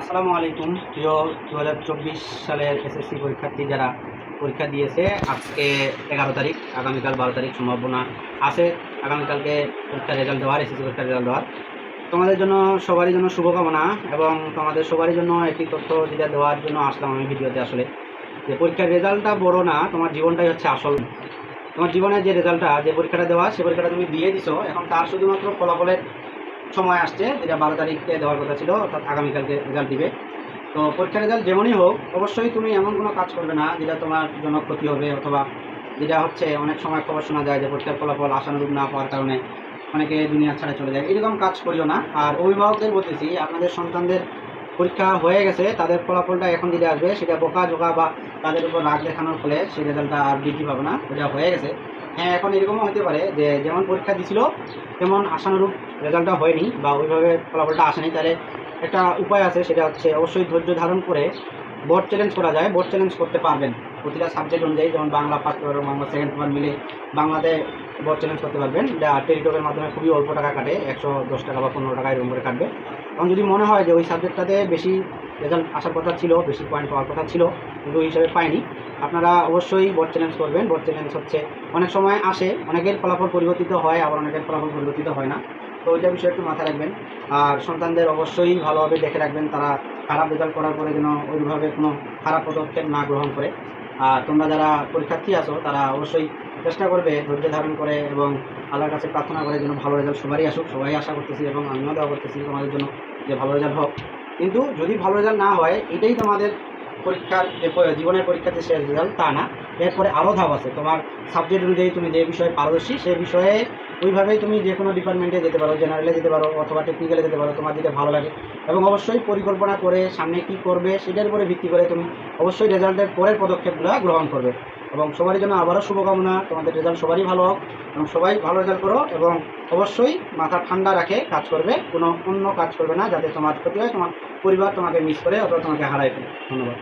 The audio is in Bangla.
আসসালামু আলাইকুম, প্রিয় দু হাজার চব্বিশ সালের এসএসসি পরীক্ষার্থী যারা পরীক্ষা দিয়েছে, আজকে এগারো তারিখ, আগামীকাল বারো তারিখ সম্ভাবনা আছে। আগামীকালকে পরীক্ষার রেজাল্ট দেওয়ার এসএসসি পরীক্ষার রেজাল্ট দেওয়ার। তোমাদের জন্য, সবারই জন্য শুভকামনা এবং তোমাদের সবারই জন্য একটি তথ্য যেটা দেওয়ার জন্য আসলাম আমি ভিডিওতে আসলে। যে পরীক্ষার রেজাল্টটা বড় না, তোমার জীবনটাই হচ্ছে আসল। তোমার জীবনের যে রেজাল্টটা, যে পরীক্ষাটা দেওয়া, সে পরীক্ষাটা তুমি দিয়ে দিছো, এখন তার শুধুমাত্র ফলাফলের সময় আসছে, যেটা বারো তারিখে দেওয়ার কথা ছিল, অর্থাৎ আগামীকালকে রেজাল্ট দিবে। তো পরীক্ষার রেজাল্ট যেমনই হোক, অবশ্যই তুমি এমন কোনো কাজ করবে না, যেটা তোমার জন্য ক্ষতি হবে, অথবা যেটা হচ্ছে অনেক সময় খবর শোনা যায় যে পরীক্ষার ফলাফল আশানুরূপ না পাওয়ার কারণে অনেকে দুনিয়া ছাড়া চলে যায়। এরকম কাজ করিও না। আর অভিভাবকদের বলতেছি, আপনাদের সন্তানদের পরীক্ষা হয়ে গেছে, তাদের ফলাফলটা এখন যেটা আসবে। সেটা বোকা জোকা বা তাদের উপর রাগ দেখানোর ফলে সেই রেজাল্টটা আর বৃদ্ধি পাবে না ওটা হয়ে গেছে। হ্যাঁ এখন এরকমও হতে পারে যে যেমন পরীক্ষা দিছিল, তেমন আশানুরূপ রেজাল্টটা হয়নি বা ওইভাবে ফলাফলটা আসেনি। তাহলে একটা উপায় আছে, সেটা হচ্ছে অবশ্যই ধৈর্য ধারণ করে বোর্ড চ্যালেঞ্জ করা যায়। বোর্ড চ্যালেঞ্জ করতে পারবেন। প্রতিটা সাবজেক্ট অনুযায়ী, যেমন Bangla first paper Bangla second paper মিলে বাংলাতে বোর্ড চ্যালেঞ্জ করতে পারবেন। এটা টেলিটকের মাধ্যমে খুবই অল্প টাকা কাটে, একশো দশ টাকা বা পনেরো টাকা এরকম করে কাটবে। এবং যদি মনে হয় যে ওই সাবজেক্টটাতে বেশি রেজাল্ট আসার কথা ছিল, বেশি পয়েন্ট পাওয়ার কথা ছিল, কিন্তু ওই হিসাবে পায়নি, আপনারা অবশ্যই বড় চ্যালেঞ্জ করবেন। বড় চ্যালেঞ্জ হচ্ছে, অনেক সময় আসে, অনেকের ফলাফল পরিবর্তিত হয়, আবার অনেকের ফলাফল পরিবর্তিত হয় না। তো ওইটা বিষয়ে একটু মাথায় রাখবেন। আর সন্তানদের অবশ্যই ভালোভাবে দেখে রাখবেন তারা খারাপ রেজাল্ট করার পরে যেন ওইভাবে কোনো খারাপ পদক্ষেপ না গ্রহণ করে। আর তোমরা যারা পরীক্ষার্থী আছো, তারা অবশ্যই চেষ্টা করবে ধৈর্য ধারণ করে এবং আল্লাহর কাছে প্রার্থনা করে যেন ভালো রেজাল্ট সবারই আসুক। সবাই আশা করতেছি এবং আমিও দেওয়া করতেছি তোমাদের জন্য যে ভালো রেজাল্ট হোক। কিন্তু যদি ভালো রেজাল্ট না হয়, এটাই তোমাদের পরীক্ষার জীবনের পরীক্ষার যে শেষ রেজাল্ট তা না। এরপরে আরও ধাপ আছে। তোমার সাবজেক্ট অনুযায়ী তুমি যে বিষয়ে পারদর্শী, সে বিষয়ে ওইভাবেই তুমি যে কোনো ডিপার্টমেন্টে যেতে পারো জেনারেলে যেতে পারো অথবা টেকনিক্যালে যেতে পারো, তোমার যেটা ভালো লাগে। এবং অবশ্যই পরিকল্পনা করে সামনে কী করবে, সেটার উপরে ভিত্তি করে তুমি অবশ্যই রেজাল্টের পরের পদক্ষেপগুলো গ্রহণ করবে। এবং সবারই জন্য আবারও শুভকামনা। তোমাদের রেজাল্ট সবারই ভালো হোক এবং সবাই ভালো রেজাল্ট করো এবং অবশ্যই মাথা ঠান্ডা রাখে, কাজ করবে। কোনো অন্য কাজ করবে না, যাতে তোমার ক্ষতি হয়, তোমার পরিবার তোমাকে মিস করে অথবা তোমাকে হারাই ধন্যবাদ।